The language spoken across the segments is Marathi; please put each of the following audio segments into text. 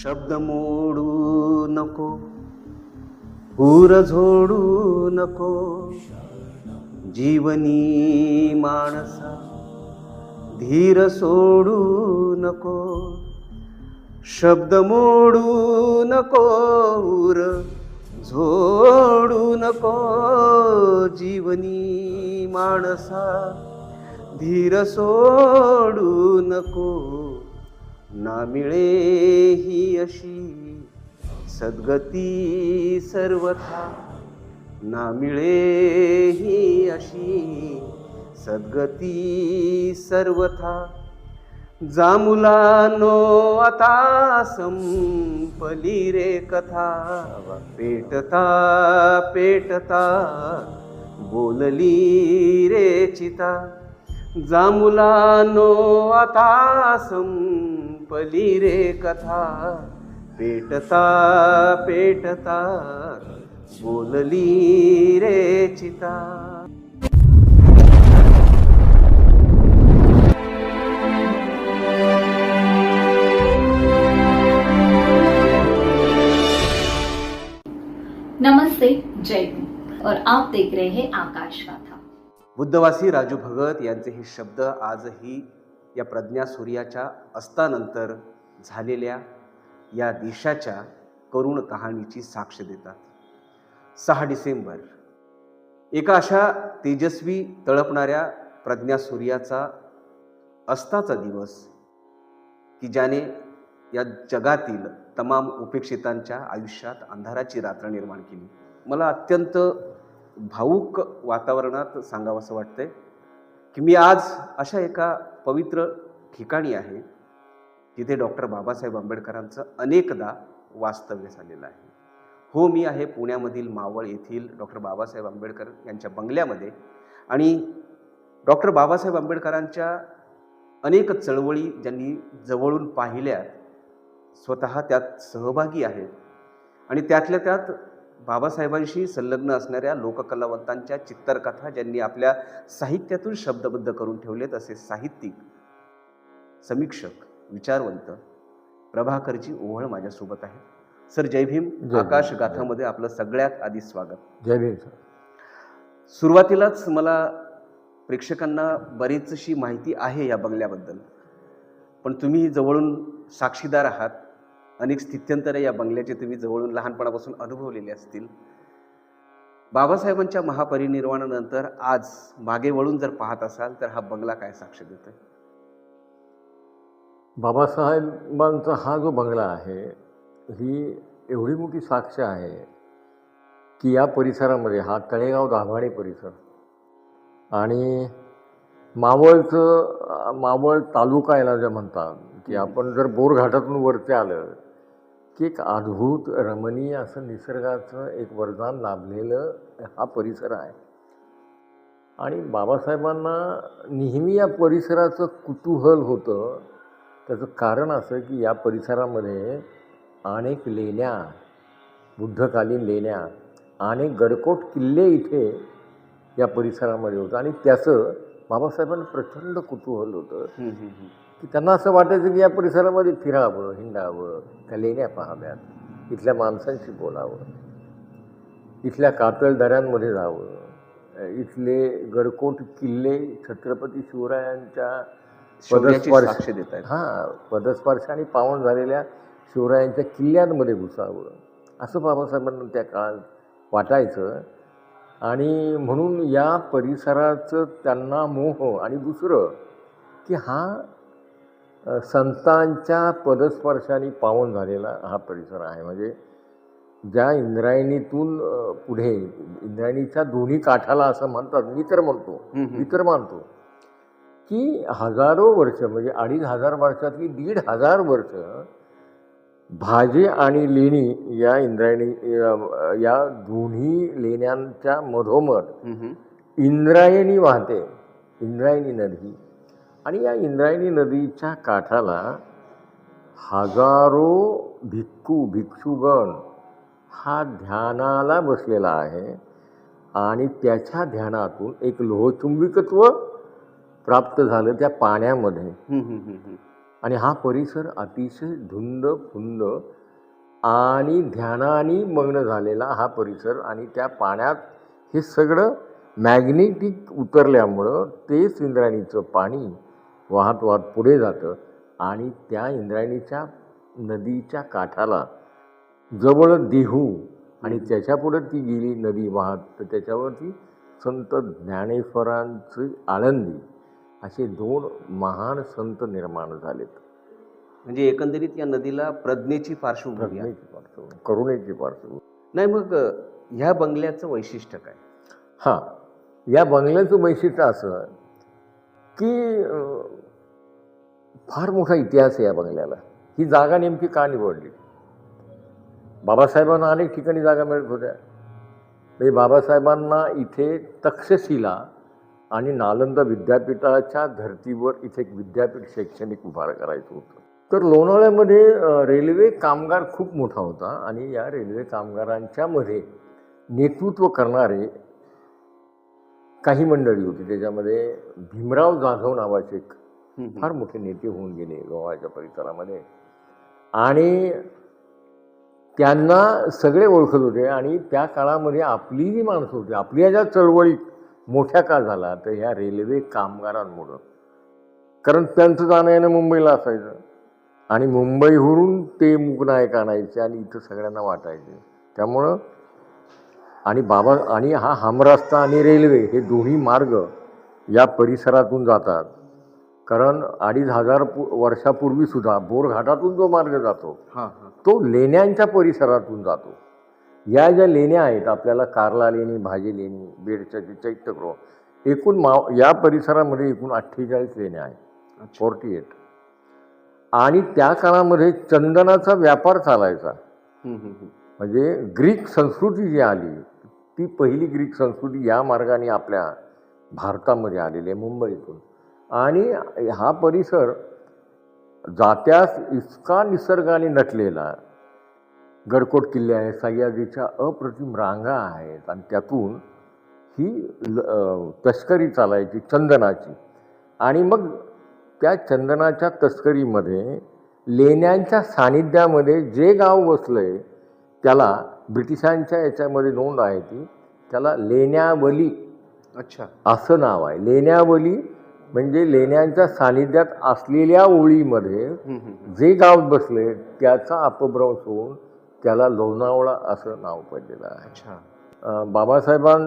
शब्द मोडू नको पूर झोडू नको जीवनी माणसा धीर सोडू नको शब्द मोडू नको उर झोडू नको जीवनी माणसा धीर सोडू नको. ना मिळे ही अशी सद्गती सर्वथा. ना मिळे ही अशी सद्गती सर्वथा. जामुलानो आता संपली रे कथा. पेटता पेटता बोलली रे चिता. जामुलानो आता संपली रे कथा पेटता पेटता बोलली रे चिता. नमस्ते जय और आप देख रहे हैं आकाश गाथा. बुद्धवासी राजू भगत यांचे हे शब्द आजही या प्रज्ञा सूर्याच्या अस्तानंतर झालेल्या या देशाच्या करुण कहाणीची साक्ष देतात. सहा डिसेंबर. एका अशा तेजस्वी तळपणाऱ्या प्रज्ञा सूर्याचा अस्ताचा दिवस की ज्याने या जगातील तमाम उपेक्षितांच्या आयुष्यात अंधाराची रात्र निर्माण केली. मला अत्यंत भावूक वातावरणात सांगावंसं वाटतंय की मी आज अशा एका पवित्र ठिकाणी आहे जिथे डॉक्टर बाबासाहेब आंबेडकरांचं अनेकदा वास्तव्य झालेलं आहे. हो मी आहे पुण्यामधील मावळ येथील डॉक्टर बाबासाहेब आंबेडकर यांच्या बंगल्यामध्ये आणि डॉक्टर बाबासाहेब आंबेडकरांच्या अनेक चळवळी ज्यांनी जवळून पाहिल्या स्वतः त्यात सहभागी आहेत आणि त्यातल्या त्यात बाबासाहेबांशी संलग्न असणाऱ्या लोककलावंतांच्या चित्तरकथा ज्यांनी आपल्या साहित्यातून शब्दबद्ध करून ठेवलेत असे साहित्यिक समीक्षक विचारवंत प्रभाकरजी ओहळ माझ्यासोबत आहेत. सर जय भीम. आकाश गाथामध्ये आपलं सगळ्यात आधी स्वागत. जय भीम सर. सुरुवातीलाच मला प्रेक्षकांना बरीचशी माहिती आहे या बंगल्याबद्दल. पण तुम्ही जवळून साक्षीदार आहात. अनेक स्थित्यंतरे या बंगल्याचे तुम्ही जवळून लहानपणापासून अनुभवलेले असतील. बाबासाहेबांच्या महापरिनिर्वाणानंतर आज मागे वळून जर पाहत असाल तर हा बंगला काय साक्ष देतोय? बाबासाहेबांचा हा जो बंगला आहे ही एवढी मोठी साक्ष आहे की या परिसरामध्ये हा तळेगाव दाभाडे परिसर आणि मावळचं मावळ तालुका याला जे म्हणतात की आपण जर बोरघाटातून वरती आलं की एक अद्भुत रमणीय असं निसर्गाचं एक वरदान लाभलेलं हा परिसर आहे. आणि बाबासाहेबांना नेहमी या परिसराचं कुतूहल होतं. त्याचं कारण असं की या परिसरामध्ये अनेक लेण्या बुद्धकालीन लेण्या अनेक गडकोट किल्ले इथे या परिसरामध्ये होतं. आणि त्याचं बाबासाहेबांना प्रचंड कुतूहल होतं. की त्यांना असं वाटायचं की या परिसरामध्ये फिरावं हिंडावं त्या लेण्या पाहाव्यात इथल्या माणसांशी बोलावं इथल्या कातळ दऱ्यांमध्ये जावं इथले गडकोट किल्ले छत्रपती शिवरायांच्या पदस्पर्श- साक्ष देत आहेत. हां पदस्पर्शाने पावन झालेल्या शिवरायांच्या किल्ल्यांमध्ये घुसावं. असं बाबासाहेबांना त्या काळात वाटायचं. आणि म्हणून या परिसराचं त्यांना मोह आणि दुसरं की हा संतांच्या पदस्पर्शाने पावन झालेला हा परिसर आहे म्हणजे ज्या इंद्रायणीतून पुढे इंद्रायणीच्या दोन्ही काठाला असं म्हणतात मी तर म्हणतो. मी तर मानतो की हजारो वर्ष म्हणजे अडीच हजार वर्षातली दीड हजार वर्ष भाजे आणि लेणी या इंद्रायणी या- दोन्ही लेण्यांच्या मधोमध. इंद्रायणी वाहते इंद्रायणी नदी आणि या इंद्रायणी नदीच्या काठाला हजारो भिक्खू भिक्षुगण हा ध्यानाला बसलेला आहे आणि त्याच्या ध्यानातून एक लोहचुंबिकत्व प्राप्त झालं त्या पाण्यामध्ये. आणि हा परिसर अतिशय धुंद फुंद आणि ध्यानाने मग्न झालेला हा परिसर आणि त्या पाण्यात हे सगळं मॅग्नेटिक उतरल्यामुळं तेच इंद्रायणीचं पाणी वाहत वाहत पुढे जातं आणि त्या इंद्रायणीच्या नदीच्या काठाला जवळ देहू आणि त्याच्यापुढं ती गेली नदी वाहत तर त्याच्यावरती संत ज्ञानेश्वरांची आळंदी असे दोन महान संत निर्माण झालेत. म्हणजे एकंदरीत या नदीला प्रज्ञेची पार्श्वभूमी प्रज्ञेची पार्श्वभूमी करुणेची पार्श्वभूमी. नाही मग ह्या बंगल्याचं वैशिष्ट्य काय? हां या बंगल्याचं वैशिष्ट्य असं की फार मोठा इतिहास आहे या बंगल्याला. ही जागा नेमकी का निवडली? बाबासाहेबांना अनेक ठिकाणी जागा मिळत होत्या. म्हणजे बाबासाहेबांना इथे तक्षशिला आणि नालंदा विद्यापीठाच्या धर्तीवर इथे एक विद्यापीठ शैक्षणिक उभार करायचं होतं. तर लोणावळ्यामध्ये रेल्वे कामगार खूप मोठा होता आणि या रेल्वे कामगारांच्यामध्ये नेतृत्व करणारे काही मंडळी होती त्याच्यामध्ये भीमराव जाधव नावाचे एक. फार मोठे नेते होऊन गेले लोणावळ्याच्या परिसरामध्ये. आणि त्यांना सगळे ओळखत होते आणि त्या काळामध्ये आपली जी माणसं होती आपल्या ज्या चळवळीत मोठ्या का झाला तर ह्या रेल्वे कामगारांमुळं. कारण त्यांचं जाणं येणं मुंबईला असायचं. आणि मुंबईवरून ते मुकनायक आणायचे आणि इथं सगळ्यांना वाटायचे. त्यामुळं आणि बाबा आणि हा हमरस्ता आणि रेल्वे हे दोन्ही मार्ग या परिसरातून जातात. कारण अडीच हजार पु वर्षापूर्वीसुद्धा बोरघाटातून जो मार्ग जातो हां हां. तो लेण्यांच्या परिसरातून जातो. या ज्या लेण्या आहेत आपल्याला कारला लेणी भाजी लेणी बेडच्या चैत्यगृह एकूण माव या परिसरामध्ये एकूण अठ्ठेचाळीस लेण्या आहेत. Forty eight. आणि त्या काळामध्ये चंदनाचा व्यापार चालायचा. म्हणजे ग्रीक संस्कृती जी आली ती पहिली ग्रीक संस्कृती या मार्गाने आपल्या भारतामध्ये आलेली आहे मुंबईतून. आणि हा परिसर जात्यास इतका निसर्गाने नटलेला. गडकोट किल्ले आहे सह्याद्रीच्या अप्रतिम रांगा आहेत आणि त्यातून ही ल- तस्करी चालायची चंदनाची. आणि मग त्या चंदनाच्या तस्करीमध्ये लेण्यांच्या सानिध्यामध्ये जे गाव बसलंय त्याला ब्रिटिशांच्या याच्यामध्ये नोंद आहे ती. त्याला लेण्यावली अच्छा. असं नाव आहे. लेण्यावली म्हणजे लेण्यांच्या सानिध्यात असलेल्या ओळीमध्ये. जे गाव बसले त्याचा अपभ्रंश होऊन त्याला लोणावळा असं नाव पडलेलं आहे. अच्छा. बाबासाहेबां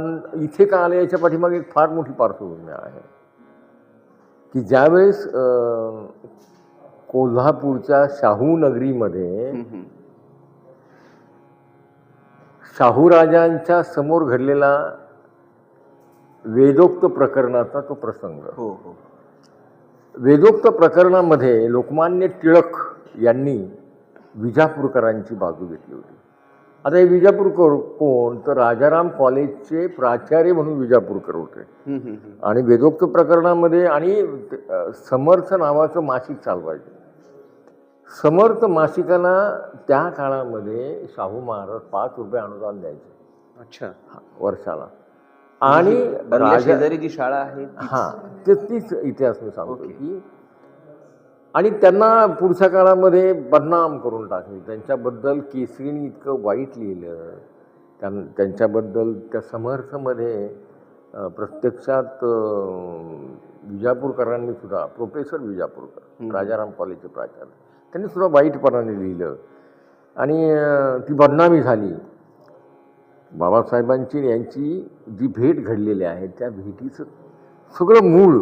इथे का आले याच्या पाठीमागे एक फार मोठी पार्श्वभूमी आहे. की ज्यावेळेस कोल्हापूरच्या शाहू नगरीमध्ये हम्म, हम्म. शाहू राजांच्या समोर घडलेला वेदोक्त प्रकरणाचा तो प्रसंग. हो हो. वेदोक्त प्रकरणामध्ये लोकमान्य टिळक यांनी विजापूरकरांची बाजू घेतली होती. आता हे विजापूरकर कोण? तर राजाराम कॉलेजचे प्राचार्य म्हणून विजापूरकर होते. आणि वेदोक्त प्रकरणामध्ये आणि समर्थ नावाचं मासिक चालवायचे. समर्थ मासिकाला त्या काळामध्ये शाहू महाराज पाच रुपये अनुदान द्यायचे. अच्छा. वर्षाला. आणि बंगल्या राजा शेजारी जी शाळा आहे हां ते तीच इतिहास मी सांगतो. की आणि त्यांना पुढच्या काळामध्ये बदनाम करून टाकले. त्यांच्याबद्दल केसरीने इतकं वाईट लिहिलं. त्यां त्यांच्याबद्दल त्या समर्थमध्ये प्रत्यक्षात विजापूरकरांनी सुद्धा प्रोफेसर विजापूरकर. राजाराम कॉलेजचे प्राचार्य. त्यांनी सुद्धा वाईटपणाने लिहिलं. आणि ती बदनामी झाली. बाबासाहेबांची यांची जी भेट घडलेली आहे त्या भेटीचं सगळं मूळ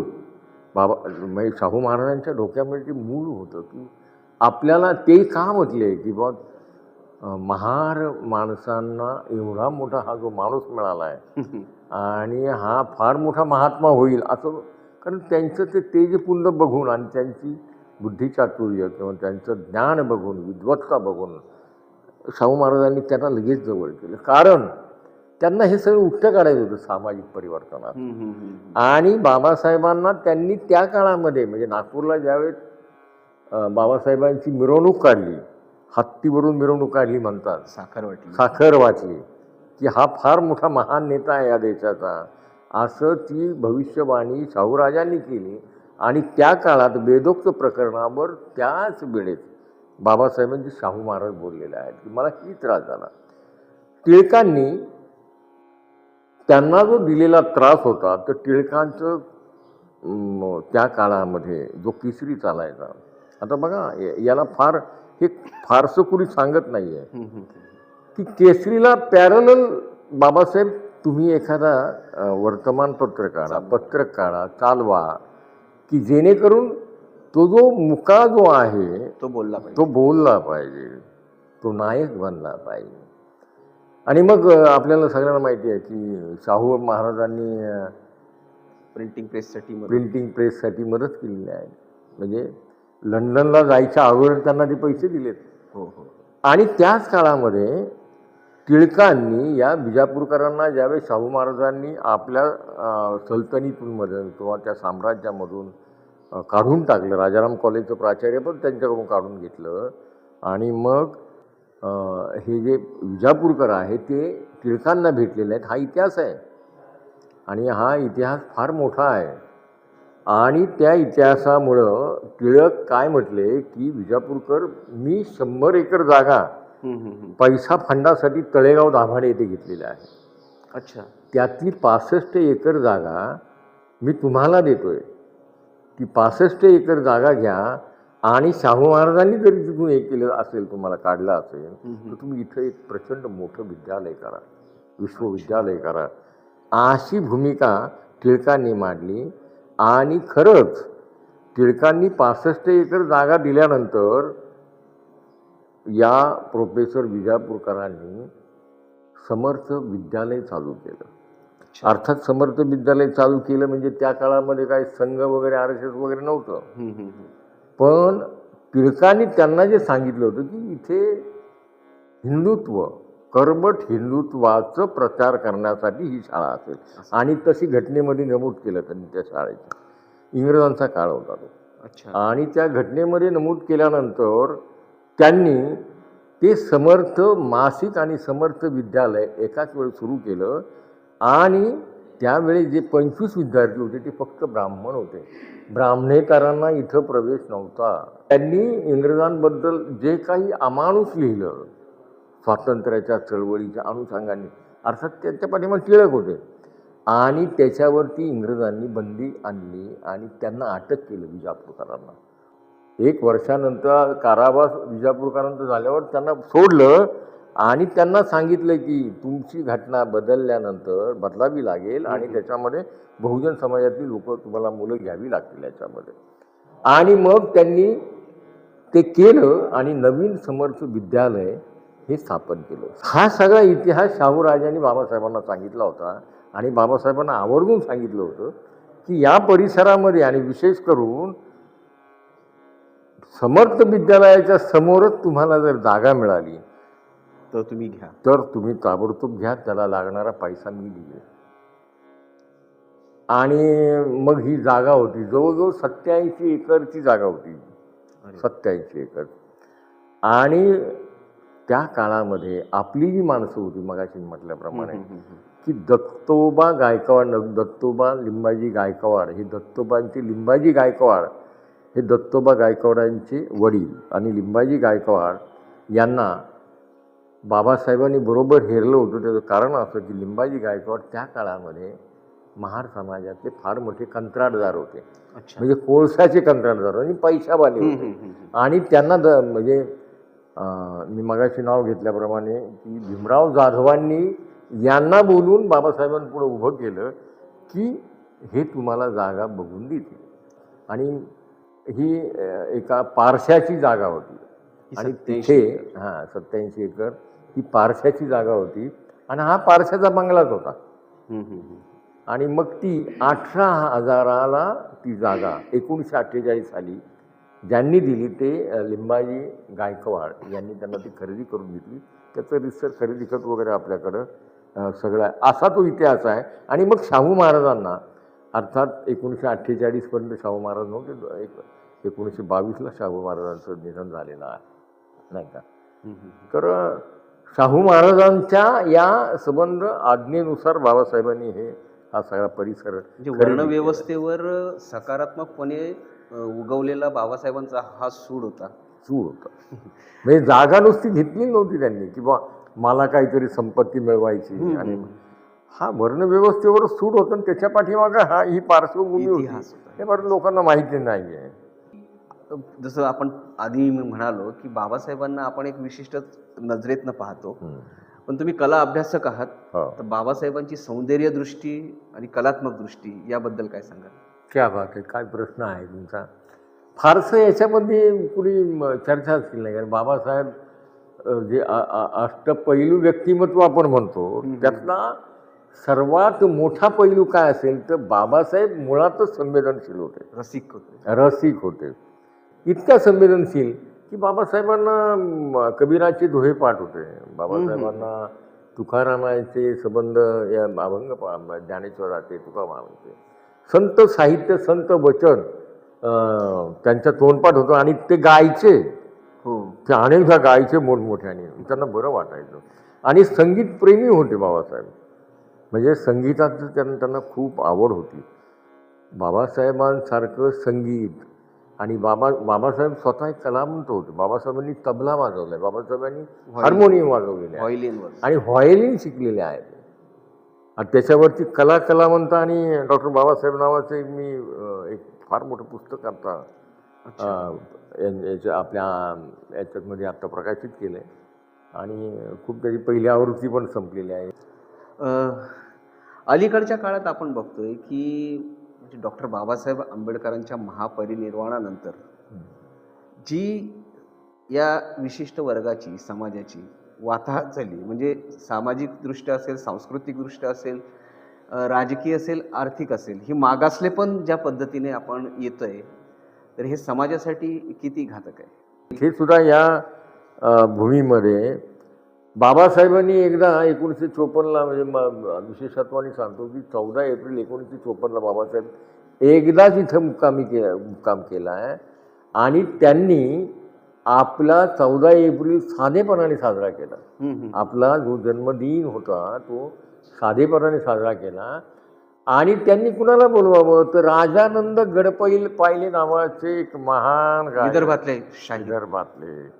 बाबा म्हणजे शाहू महाराजांच्या डोक्यामध्ये ते मूळ होतं की आपल्याला ते का म्हटले की बा महार माणसांना एवढा मोठा हा जो माणूस मिळाला आहे आणि हा फार मोठा महात्मा होईल असं कारण त्यांचं ते तेजपुंज बघून आणि त्यांची बुद्धिचातुर्य किंवा त्यांचं ज्ञान बघून विद्वत्ता बघून शाहू महाराजांनी त्यांना लगेच जवळ केलं. कारण त्यांना हे सगळं उठ्ठं काढायचं होतं सामाजिक परिवर्तनात. आणि बाबासाहेबांना त्यांनी त्या काळामध्ये म्हणजे नागपूरला ज्यावेळेस बाबासाहेबांची मिरवणूक काढली हत्तीवरून मिरवणूक काढली म्हणतात. साखर वाटली. साखर वाचली. की हा फार मोठा महान नेता आहे या देशाचा. असं ती भविष्यवाणी शाहूराजांनी केली. आणि त्या काळात वेदोक्त प्रकरणावर त्याच वेळेत बाबासाहेबांची शाहू महाराज बोललेले आहेत की मला ही त्रास झाला. टिळकांनी त्यांना जो दिलेला त्रास होता तर टिळकांचं त्या काळामध्ये जो केसरी चालायचा. आता बघा याला फार हे फारसं कुणी सांगत नाही आहे की केसरीला पॅरल बाबासाहेब तुम्ही एखादा वर्तमानपत्र काढा पत्रक काढा चालवा. की जेणेकरून तो जो मुका जो आहे तो बोलला पाहिजे. तो बोलला पाहिजे. तो नायक बनला पाहिजे. आणि मग आपल्याला सगळ्यांना माहिती आहे की शाहू महाराजांनी प्रिंटिंग प्रेससाठी. प्रिंटिंग प्रेससाठी मदत केलेली आहे. म्हणजे लंडनला जायच्या अगोदर त्यांना ते पैसे दिलेत. हो हो. आणि त्याच काळामध्ये टिळकांनी या बिजापूरकरांना ज्यावेळेस शाहू महाराजांनी आपल्या अ, सल्तनीतूनमधून किंवा त्या साम्राज्यामधून काढून टाकलं. राजाराम कॉलेजचं प्राचार्य पण त्यांच्याकडून काढून घेतलं. आणि मग हे जे विजापूरकर आहे ते टिळकांना भेटलेले आहेत. हा इतिहास आहे. आणि हा इतिहास फार मोठा आहे. आणि त्या इतिहासामुळं टिळक काय म्हटले की विजापूरकर मी शंभर एकर जागा. पैसा फंडासाठी तळेगाव दाभाडे येथे घेतलेली आहे. अच्छा. त्यातली पासष्ट एकर जागा मी तुम्हाला देतोय. ती पासष्ट एकर जागा घ्या आणि शाहू महाराजांनी जरी तिथून हे केलं असेल तुम्हाला काढलं असेल तर तुम्ही इथं एक प्रचंड मोठं विद्यालय करा विश्वविद्यालय करा अशी भूमिका टिळकांनी मांडली आणि खरंच टिळकांनी पासष्ट एकर जागा दिल्यानंतर या प्रोफेसर विजापूरकरांनी समर्थ विद्यालय चालू केलं. अर्थात समर्थ विद्यालय चालू केलं म्हणजे त्या काळामध्ये काय संघ वगैरे आर एस एस वगैरे नव्हतं. पण टिळकांनी त्यांना जे सांगितलं होतं की इथे हिंदुत्व कर्मठ हिंदुत्वाचं प्रचार करण्यासाठी ही शाळा असेल. आणि तशी घटनेमध्ये नमूद केलं त्यांनी त्या शाळेचं. इंग्रजांचा काळ होता तो. अच्छा. आणि त्या घटनेमध्ये नमूद केल्यानंतर त्यांनी ते समर्थ मासिक आणि समर्थ विद्यालय एकाच वेळी सुरू केलं. आणि त्यावेळी जे पंचवीस विद्यार्थी होते ते फक्त ब्राह्मण होते. ब्राह्मणेकरांना इथं प्रवेश नव्हता. त्यांनी इंग्रजांबद्दल जे काही अमानुष लिहिलं स्वातंत्र्याच्या चळवळीच्या अनुषंगाने अर्थात त्यांच्या पाठीमा टिळक होते. आणि त्याच्यावरती इंग्रजांनी बंदी आणली आणि त्यांना अटक केलं विजापूरकरांना. एक वर्षानंतर कारावास विजापूरकरांचं झाल्यावर त्यांना सोडलं. आणि त्यांना सांगितलं की तुमची घटना बदलल्यानंतर बदलावी लागेल आणि त्याच्यामध्ये बहुजन समाजातली लोक तुम्हाला मुलं घ्यावी लागतील याच्यामध्ये. आणि मग त्यांनी ते केलं आणि नवीन समर्थ विद्यालय हे स्थापन केलं. हा सगळा इतिहास शाहूराजांनी बाबासाहेबांना सांगितला होता आणि बाबासाहेबांना आवर्जून सांगितलं होतं की या परिसरामध्ये आणि विशेष करून समर्थ विद्यालयाच्या समोरच तुम्हाला जर जागा मिळाली तर तुम्ही घ्या तर तुम्ही ताबडतोब घ्या त्याला लागणारा पैसा मी दिले आणि मग ही जागा होती जवळजवळ सत्याऐंशी एकरची जागा होती. सत्याऐंशी एकर आणि त्या काळामध्ये आपली जी माणसं होती मगाशी म्हटल्याप्रमाणे. की दत्तोबा गायकवाड दत्तोबा लिंबाजी गायकवाड हे दत्तोबांचे लिंबाजी गायकवाड हे दत्तोबा गायकवाडांचे वडील आणि लिंबाजी गायकवाड यांना बाबासाहेबांनी बरोबर हेरलं होतं. त्याचं कारण असं की लिंबाजी गायकवाड त्या काळामध्ये महार समाजातले फार मोठे कंत्राटदार होते. म्हणजे कोळशाचे कंत्राटदार आणि पैशावाले होते. आणि त्यांना द म्हणजे मी मगाशी नाव घेतल्याप्रमाणे की भीमराव जाधवांनी यांना बोलून बाबासाहेबांपुढं उभं केलं की हे तुम्हाला जागा बघून देतील. आणि ही एका पारशाची जागा होती. आणि 87 तिथे हां सत्याऐंशी एकर. ही पारशाची जागा होती. आणि हा पारशाचा बंगलाच होता. आणि मग ती अठरा हजाराला ती जागा एकोणीसशे अठ्ठेचाळीस साली ज्यांनी दिली ते लिंबाजी गायकवाड यांनी त्यांना ती खरेदी करून घेतली. त्याचं रिसर खरेदी खत वगैरे आपल्याकडं सगळं आहे. असा तो इतिहास आहे. आणि मग शाहू महाराजांना अर्थात एकोणीसशे अठ्ठेचाळीसपर्यंत शाहू महाराज नव्हते एक एकोणीसशे बावीसला शाहू महाराजांचं निधन झालेलं आहे. नाही का. तर शाहू महाराजांच्या या संबंध आज्ञेनुसार बाबासाहेबांनी हे हा सगळा परिसर म्हणजे. वर्णव्यवस्थेवर सकारात्मकपणे उगवलेला बाबासाहेबांचा हा सूड होता. सूर होता. म्हणजे जागा नुसती घेतली नव्हती त्यांनी की बा मला काहीतरी संपत्ती मिळवायची आणि हा वर्णव्यवस्थेवर सूड होतं आणि त्याच्या पाठीमागं हा ही पार्श्वभूमी होता. हे बरं लोकांना माहिती नाही आहे जसं आपण आधी मी म्हणालो की बाबासाहेबांना आपण एक विशिष्ट नजरेतनं पाहतो. पण तुम्ही कला अभ्यासक आहात. हो. तर बाबासाहेबांची सौंदर्य दृष्टी आणि कलात्मक दृष्टी याबद्दल काय सांगाल? क्या बात आहे. काय प्रश्न आहे तुमचा? फारसं याच्यामध्ये कुणी चर्चाच केली नाही. कारण बाबासाहेब जे अष्टपैलू व्यक्तिमत्व आपण म्हणतो त्यातला सर्वात मोठा पैलू काय असेल तर बाबासाहेब मुळातच संवेदनशील होते. रसिक होते. रसिक होते. इतक्या संवेदनशील की बाबासाहेबांना कबीराचे दोहे पाठ होते. बाबासाहेबांना तुकारामाचे संबंध या अभंग पा- ज्ञानेश्वराचे तुकारामाचे. संत साहित्य संत वचन अं, त्यांच्या तोंडपाठ होतं आणि ते गायचे. हो. ते अनेकदा गायचे मोठमोठ्याने. त्यांना बरं वाटायचं. आणि संगीतप्रेमी होते बाबासाहेब. म्हणजे संगीताचं त्यांना त्यांना खूप आवड होती. बाबासाहेबांसारखं संगीत आणि बाबा बाबासाहेब स्वतः एक कलावंत होते बाबासाहेबांनी तबला वाजवलाय बाबासाहेबांनी हार्मोनियम वाजवलेले आहे. व्हायोलिनवर आणि व्हायोलिन शिकलेले आहेत. आणि त्याच्यावरती कला कलावंत आणि डॉक्टर बाबासाहेब नावाचं मी एक फार मोठं पुस्तक आता याच्या आपल्या याच्यामध्ये आता प्रकाशित केलं आहे आणि खूप त्याची पहिली आवृत्ती पण संपलेली आहे. अलीकडच्या काळात आपण बघतोय की म्हणजे डॉक्टर बाबासाहेब आंबेडकरांच्या महापरिनिर्वाणानंतर जी या विशिष्ट वर्गाची समाजाची वाताहत झाली म्हणजे सामाजिकदृष्ट्या असेल सांस्कृतिकदृष्ट्या असेल राजकीय असेल आर्थिक असेल ही मागासले पण ज्या पद्धतीने आपण येतोय तर हे समाजासाठी किती घातक आहे? हे सुद्धा या भूमीमध्ये बाबासाहेबांनी एकदा एकोणीसशे चोपन्नला म्हणजे म- विशेषत्वाने सांगतो की चौदा एप्रिल एकोणीसशे चोपन्नला बाबासाहेब एकदाच इथं मुक्कामी के मुक्काम केला आहे. आणि त्यांनी आपला चौदा एप्रिल साधेपणाने साजरा केला. आपला जो जन्मदिन होता तो साधेपणाने साजरा केला. आणि त्यांनी कुणाला बोलवावं? तर राजानंद गडपैल पाहिले नावाचे एक महान विदर्भातले विदर्भातले.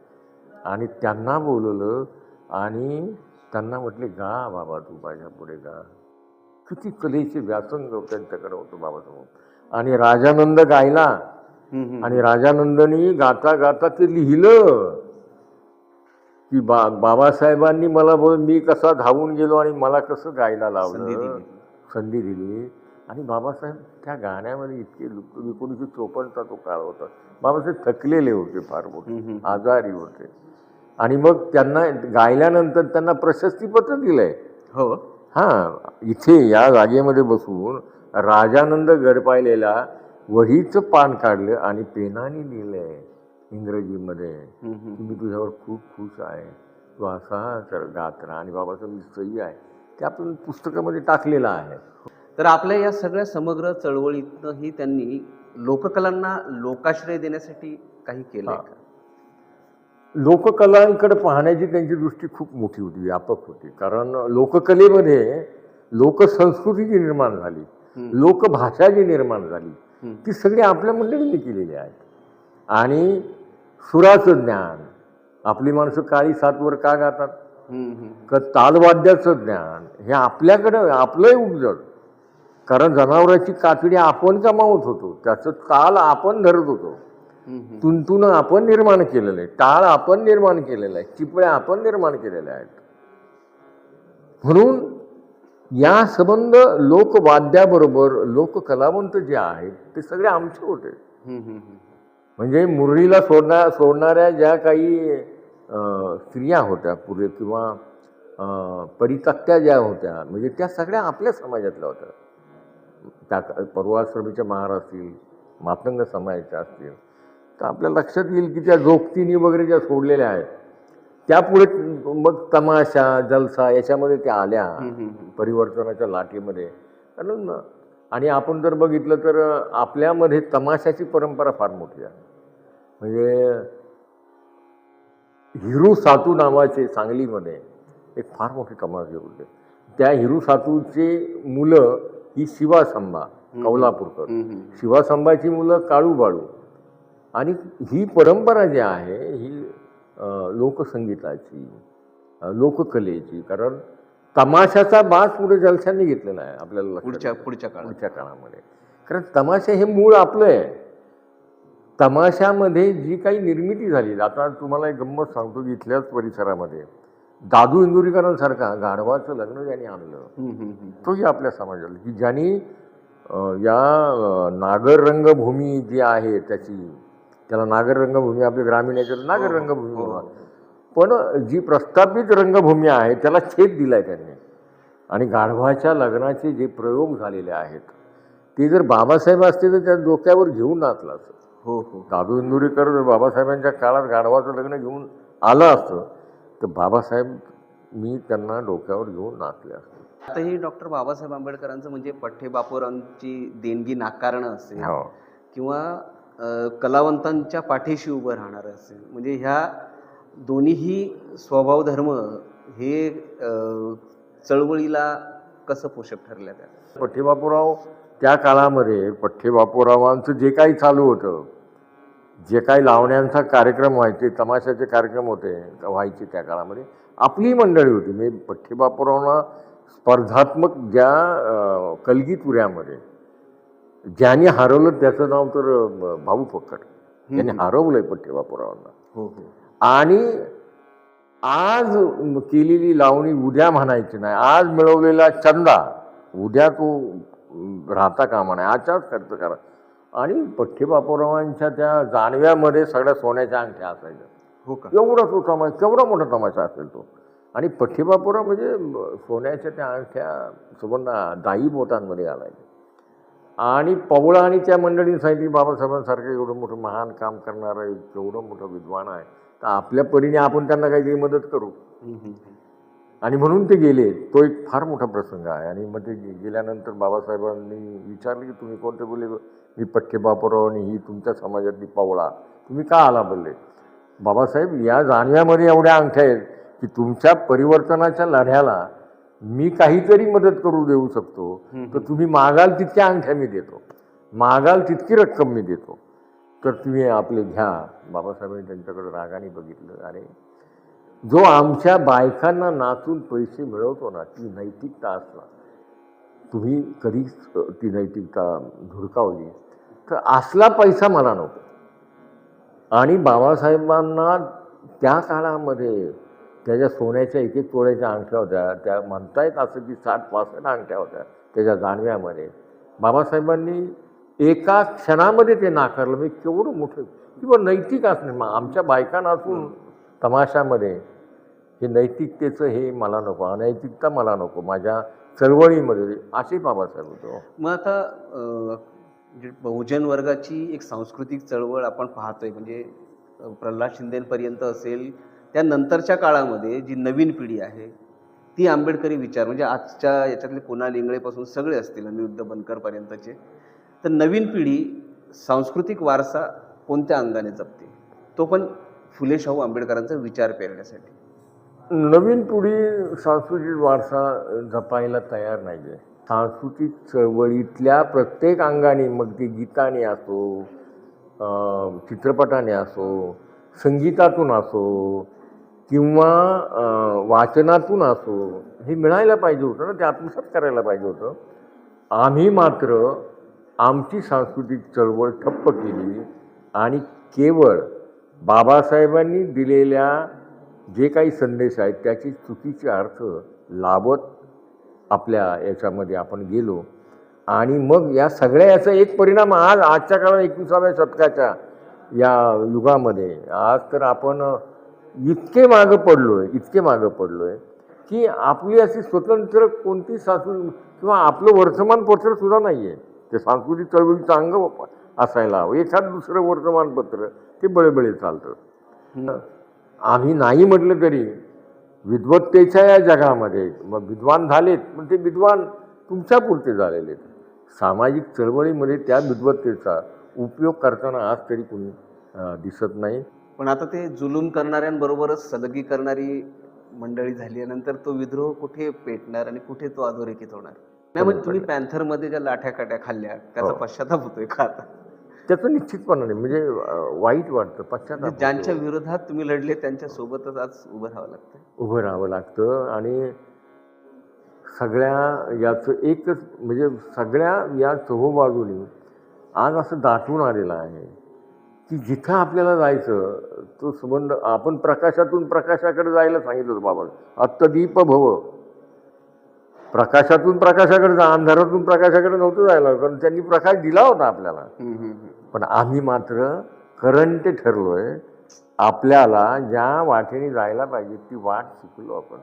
आणि त्यांना बोलवलं आणि त्यांना म्हटले गा बाबा तू माझ्या पुढे गा. किती कलेचे व्यासंग त्यांच्याकडे होतं बाबासमोर आणि राजानंद गायला. आणि राजानंदनी गाता गाता ते लिहिलं की बा बाबासाहेबांनी मला बोल मी कसा धावून गेलो आणि मला कसं गायला लावलं? दिली. संधी दिली. आणि बाबासाहेब त्या गाण्यामध्ये इतके लुक- एकोणीसशे चोपन्नचा तो काळ होता. बाबासाहेब थकलेले होते फार मोठे. आजारी होते. आणि मग त्यांना गायल्यानंतर त्यांना प्रशस्तीपत्र दिलंय. हो. हां इथे या जागेमध्ये बसून राजानंद गडपायलेला वहीचं पान काढलं आणि पेनाने लिहिलंय इंग्रजीमध्ये. हम्म, हम्म. की मी तुझ्यावर खूप खुश आहे. तू असा कर- गात आणि बाबासाहेब सही आहे. ते आपण पुस्तकामध्ये टाकलेलं आहे. तर आपल्या या सगळ्या समग्र चळवळीतनंही त्यांनी लोककलांना लोकाश्रय देण्यासाठी काही केलंय हा. का? लोककलांकडे पाहण्याची त्यांची दृष्टी खूप मोठी होती व्यापक होती कारण लोककलेमध्ये लोकसंस्कृती जी निर्माण झाली. लोकभाषा जी निर्माण झाली. ती सगळी आपल्या मंडळींनी केलेली आहेत आणि सुराचं ज्ञान आपली माणसं काळी सातवर का गातात. का तालवाद्याचं ज्ञान हे आपल्याकडं आपलंही उपजत कारण जनावराची कातडी आपण कमावत होतो त्याचं ताल आपण धरत होतो तुंतुन आपण निर्माण केलेलं आहे. टाळ आपण निर्माण केलेलं आहे. चिपळ्या आपण निर्माण केलेल्या आहेत. म्हणून या संबंध लोकवाद्याबरोबर लोककलावंत जे आहेत ते सगळे आमचे होते. म्हणजे मुरळीला सोडण्या सोडणाऱ्या ज्या काही स्त्रिया होत्या पुढे किंवा परितक्त्या ज्या होत्या म्हणजे त्या सगळ्या आपल्या समाजातल्या होत्या. त्या पर्वाश्रमीच्या महार असतील मातंग समाजाच्या असतील तर आपल्या लक्षात येईल की त्या जोगतीनी वगैरे ज्या सोडलेल्या आहेत त्या पुढे मग तमाशा जलसा याच्यामध्ये त्या आल्या. परिवर्तनाच्या लाटेमध्ये. कारण आणि आपण जर बघितलं तर आपल्यामध्ये तमाशाची परंपरा फार मोठी आहे. म्हणजे हिरू सातू नावाचे सांगलीमध्ये एक फार मोठे तमाशे होते. त्या हिरू सातूचे मुलं ही शिवासंबा कौलापूरकर. शिवासंबाची मुलं काळू बाळू आणि ही परंपरा जी आहे ही लोकसंगीताची लोककलेची कारण तमाशाचा बाज पुढे जलशांनी घेतलेला आहे आपल्याला पुढच्या. पुढच्या काळात पुढच्या काळामध्ये कारण तमाशा हे मूळ आपलं आहे तमाशामध्ये जी काही निर्मिती झाली आता तुम्हाला एक गंमत सांगतो की इथल्याच परिसरामध्ये दादू इंदुरीकरांसारखा गाढवाचं लग्न ज्यांनी आणलं. तोही आपल्या समाजाला की ज्यांनी या नागर रंगभूमी जी आहे त्याची त्याला नागर रंगभूमी आपली ग्रामीण याच्यात नागर रंगभूमी हो, हो. पण जी प्रस्थापित रंगभूमी आहे त्याला छेद दिलाय त्यांनी. आणि गाढवाच्या लग्नाचे जे प्रयोग झालेले आहेत ते जर बाबासाहेब असते तर त्या डोक्यावर घेऊन नाचलं असतं. हो हो. दादू इंदुरीकर जर बाबासाहेबांच्या काळात गाढवाचं लग्न घेऊन आलं असतं तर बाबासाहेब मी त्यांना डोक्यावर घेऊन नाचले असते. आता ही डॉक्टर बाबासाहेब आंबेडकरांचं म्हणजे पठ्ठे बापुरांची देणगी नाकारणं असेल हो. किंवा कलावंतांच्या पाठीशी उभं राहणारं असेल. म्हणजे ह्या दोन्हीही स्वभावधर्म हे चळवळीला कसं पोषक ठरल्या त्या? पठ्ठेबापूराव त्या काळामध्ये पठ्ठेबापूरावांचं जे काही चालू होतं जे काही लावण्यांचा कार्यक्रम व्हायचे तमाशाचे कार्यक्रम होते व्हायचे त्या काळामध्ये आपली मंडळी होती. म्हणजे पठ्ठेबापूरावांना स्पर्धात्मक ज्या कलगीतुऱ्यामध्ये ज्याने हरवलं त्याचं नाव तर भाऊ फक्कड यांनी हरवलंय पठ्ठेबापूरावांना हो हो. आणि आज केलेली लावणी उद्या म्हणायची नाही. आज मिळवलेला चंदा उद्या तो राहता कामा नाही. आजच्याच खर्च करा. आणि पठ्ठेबापूरावांच्या त्या जानव्यामध्ये सगळ्या सोन्याच्या अंगठ्या असायच्या. हो का? एवढा तो तमाशा केवढा मोठा तमाशा असेल तो. आणि पठ्ठेबापुरा म्हणजे सोन्याच्या त्या अंगठ्या संबंध दाई बोटांमध्ये घालायचे. आणि पवळा आणि त्या मंडळीने सांगितली बाबासाहेबांसारखं एवढं मोठं महान काम करणारं एवढं मोठं विद्वान आहे. तर आपल्या परीने आपण त्यांना काहीतरी मदत करू. आणि म्हणून ते गेले. तो एक फार मोठा प्रसंग आहे. आणि मग ते गेल्यानंतर बाबासाहेबांनी विचारलं की तुम्ही कोणते बोलले? मी पठ्ठे बापूराव आणि ही तुमच्या समाजातली पवळा. तुम्ही का आला बोलले? बाबासाहेब या जाणव्यामध्ये एवढ्या अंगठ्या आहेत की तुमच्या परिवर्तनाच्या लढ्याला मी काहीतरी मदत करू देऊ शकतो तर तुम्ही मागाल तितक्या अंगठ्या मी देतो. मागाल तितकी रक्कम मी देतो. तर तुम्ही आपले घ्या. बाबासाहेबांनी त्यांच्याकडे रागाने बघितलं अरे जो आमच्या बायकांना नाचून पैसे मिळवतो ना ती नैतिकता असला तुम्ही कधीच ती नैतिकता धुडकावली? तर असला पैसा मला नको. आणि बाबासाहेबांना त्या काळामध्ये त्याच्या सोन्याच्या एक एक तोळ्याच्या अंगठ्या होत्या. त्या म्हणतायत असं की साठ पासष्ट अंगठ्या होत्या त्याच्या जाणव्यामध्ये बाबासाहेबांनी एका क्षणामध्ये ते नाकारलं. मी केवढं मोठं किंवा नैतिक असणे. मग आमच्या बायकांना असून तमाशामध्ये हे नैतिकतेचं हे मला नको अनैतिकता मला नको माझ्या चळवळीमध्ये असे बाबासाहेब होतो. मग आता बहुजन वर्गाची एक सांस्कृतिक चळवळ आपण पाहतोय म्हणजे प्रल्हाद शिंदेपर्यंत असेल त्यानंतरच्या काळामध्ये जी नवीन पिढी आहे ती आंबेडकरी विचार म्हणजे आजच्या याच्यातले पुन्हा लिंगळेपासून सगळे असतील अनिरुद्ध बनकरपर्यंतचे तर नवीन पिढी सांस्कृतिक वारसा कोणत्या अंगाने जपते? तो पण फुले शाहू आंबेडकरांचा विचार पेरण्यासाठी. नवीन पिढी सांस्कृतिक वारसा जपायला तयार नाही आहे सांस्कृतिक चळवळीतल्या प्रत्येक अंगाने मग ती गीताने असो चित्रपटाने असो संगीतातून असो किंवा वाचनातून असो हे मिळायला पाहिजे होतं ना ते आत्मसात करायला पाहिजे होतं. आम्ही मात्र आमची सांस्कृतिक चळवळ ठप्प केली आणि केवळ बाबासाहेबांनी दिलेल्या जे काही संदेश आहेत त्याची चुकीचे अर्थ लावत आपल्या याच्यामध्ये आपण गेलो. आणि मग या सगळ्या याचा एक परिणाम आज आजच्या काळात एकविसाव्या शतकाच्या या युगामध्ये. आज तर आपण इतके मागं पडलो आहे इतके मागं पडलो आहे की आपली अशी स्वतंत्र कोणती सांस्कृतिक किंवा आपलं वर्तमानपत्रसुद्धा नाही आहे ते सांस्कृतिक चळवळीचं अंग असायला हवं. एखाद दुसरं वर्तमानपत्र ते बळेबळे चालतं. आम्ही नाही म्हटलं तरी विद्वत्तेच्या या जगामध्ये मग विद्वान झालेत पण ते विद्वान तुमच्यापुरते झालेले आहेत. सामाजिक चळवळीमध्ये त्या विद्वत्तेचा उपयोग करताना आज तरी कोणी दिसत नाही. पण आता ते जुलूम करणाऱ्यांबरोबरच सलगी करणारी मंडळी झाली नंतर तो विद्रोह कुठे पेटणार आणि कुठे तो अधोरेखित होणार नाही मग तुम्ही. पॅन्थरमध्ये ज्या लाठ्या काट्या खाल्ल्या त्याचा हो. पश्चाताप होतोय का आता त्याचं निश्चितपणाने म्हणजे वाईट वाटतं पश्चाताप म्हणजे. ज्यांच्या विरोधात तुम्ही लढले त्यांच्या सोबतच आज उभं राहावं लागतंय उभं राहावं लागतं आणि सगळ्या याचं एकच म्हणजे सगळ्या या चहूबाजूनी आज असं दाटून आलेलं आहे की जिथं आपल्याला जायचं तो संबंध आपण प्रकाशातून प्रकाशाकडे जायला सांगितलं होतं बाबा अत्तदीप भव. प्रकाशातून प्रकाशाकडे जा अंधारातून प्रकाशाकडे नव्हतं जायला कारण त्यांनी प्रकाश दिला होता आपल्याला. पण आम्ही मात्र करंट ठरलोय आपल्याला ज्या वाटेने जायला पाहिजे ती वाट शिकलो आपण.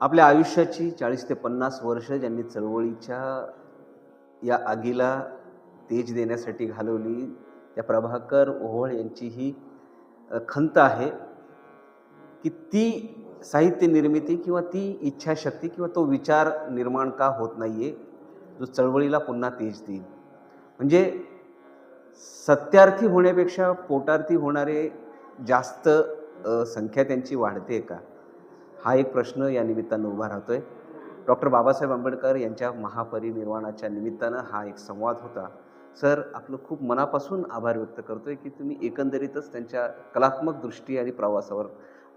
आपल्या आयुष्याची चाळीस ते पन्नास वर्ष ज्यांनी चळवळीच्या या आगीला तेज देण्यासाठी घालवली. त्या प्रभाकर ओहोळ यांची ही खंत आहे की ती साहित्य निर्मिती किंवा ती इच्छाशक्ती किंवा तो विचार निर्माण का होत नाही आहे जो चळवळीला पुन्हा तेज देईल. म्हणजे सत्यार्थी होण्यापेक्षा पोटार्थी होणारे जास्त संख्या त्यांची वाढते का? हा एक प्रश्न या निमित्तानं उभा राहतो आहे डॉक्टर बाबासाहेब आंबेडकर यांच्या महापरिनिर्वाणाच्या निमित्तानं हा एक संवाद होता. सर आपलं खूप मनापासून आभार व्यक्त करतो आहे की तुम्ही एकंदरीतच त्यांच्या कलात्मक दृष्टी आणि प्रवासावर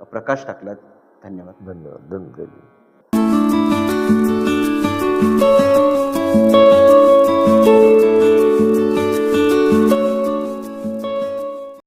प्रकाश टाकलात. धन्यवाद. धन्यवाद. धन्यवाद.